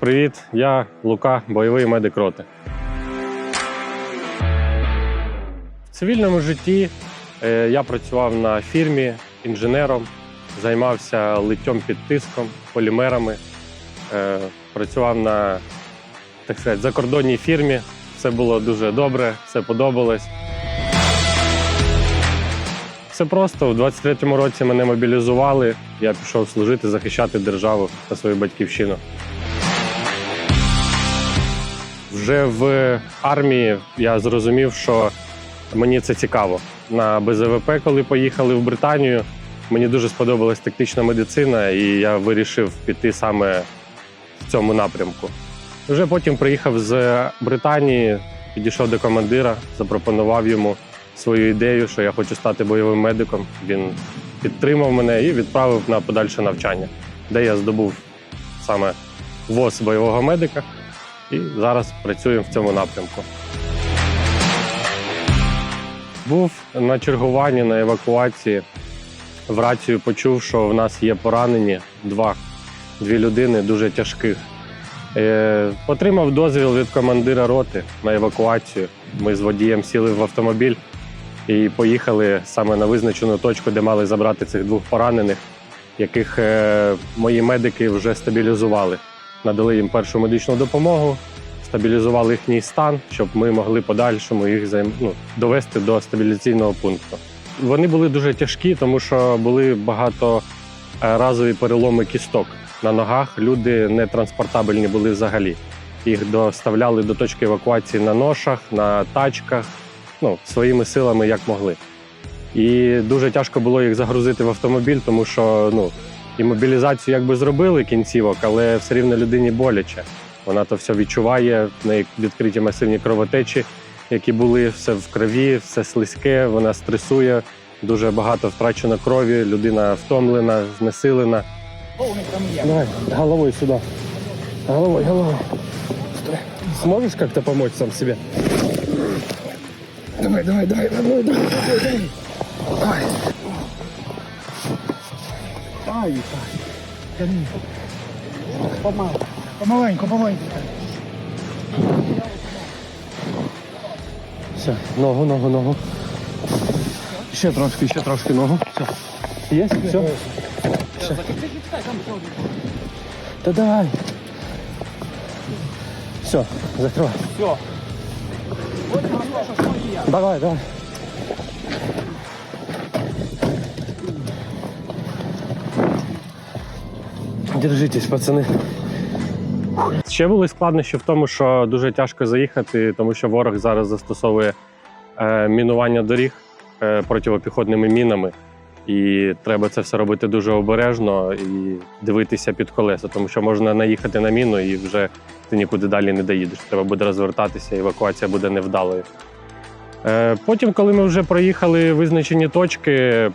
Привіт, я Лука, бойовий медик роти. В цивільному житті е, я працював на фірмі інженером, займався литтям під тиском, полімерами, е, працював на так сказати, закордонній фірмі. Все було дуже добре, все подобалось. Все просто у 23-му році мене мобілізували. Я пішов служити, захищати державу та свою батьківщину. Вже в армії я зрозумів, що мені це цікаво. На БЗВП, коли поїхали в Британію, мені дуже сподобалась тактична медицина, і я вирішив піти саме в цьому напрямку. Вже потім приїхав з Британії, підійшов до командира, запропонував йому свою ідею, що я хочу стати бойовим медиком. Він підтримав мене і відправив на подальше навчання, де я здобув саме ВОЗ бойового медика. І зараз працюємо в цьому напрямку. Був на чергуванні на евакуації. В рацію почув, що в нас є поранені два, дві людини дуже тяжких. Е, отримав дозвіл від командира роти на евакуацію. Ми з водієм сіли в автомобіль і поїхали саме на визначену точку, де мали забрати цих двох поранених, яких е, мої медики вже стабілізували надали їм першу медичну допомогу, стабілізували їхній стан, щоб ми могли подальшому їх ну, довести до стабіляційного пункту. Вони були дуже тяжкі, тому що були багаторазові переломи кісток на ногах. Люди не транспортабельні були взагалі. Їх доставляли до точки евакуації на ношах, на тачках, ну, своїми силами як могли. І дуже тяжко було їх загрузити в автомобіль, тому що ну, і мобілізацію якби зробили кінцівок, але все рівно людині боляче. Вона то все відчуває, в неї відкриті масивні кровотечі, які були все в крові, все слизьке, вона стресує, дуже багато втрачено крові, людина втомлена, знесилена. Давай, головой сюди. Головой. Стой. Сможешь как-то помочь сам себе? Давай, давай, давай, давай, давай, давай. Давай. Ай, тяни. Помалу. Помаленьку, помаленьку. Все, ногу, ногу, ногу. Ще трошки, ще трошки ногу. Все. Є? Все? Все. Та давай. Все, закривай. Все. Давай, давай. Держитесь, пацани. Ще були складнощі в тому, що дуже тяжко заїхати, тому що ворог зараз застосовує е, мінування доріг е, противопіхотними мінами. І треба це все робити дуже обережно і дивитися під колеса, тому що можна наїхати на міну і вже ти нікуди далі не доїдеш. Треба буде розвертатися, евакуація буде невдалою. Е, Потім, коли ми вже проїхали визначені точки,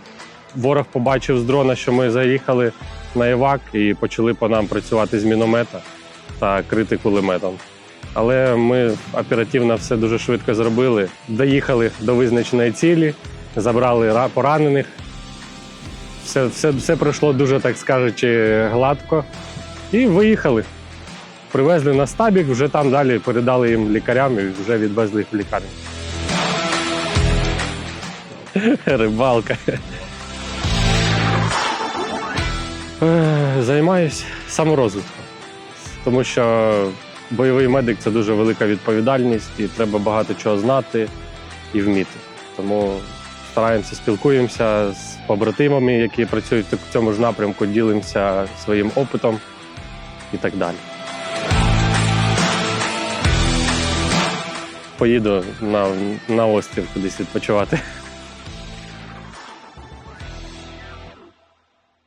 ворог побачив з дрона, що ми заїхали на івак і почали по нам працювати з міномета та крити кулеметом. Але ми оперативно все дуже швидко зробили. Доїхали до визначеної цілі, забрали поранених. Все, все, все пройшло дуже, так скажучи, гладко. І виїхали. Привезли на стабік, вже там далі передали їм лікарям і вже відвезли їх в лікарню. Рибалка. Е, Займаюсь саморозвитком, тому що бойовий медик це дуже велика відповідальність, і треба багато чого знати і вміти. Тому стараємося, спілкуємося з побратимами, які працюють в цьому ж напрямку, ділимося своїм опитом і так далі. Поїду на, на острів кудись відпочивати.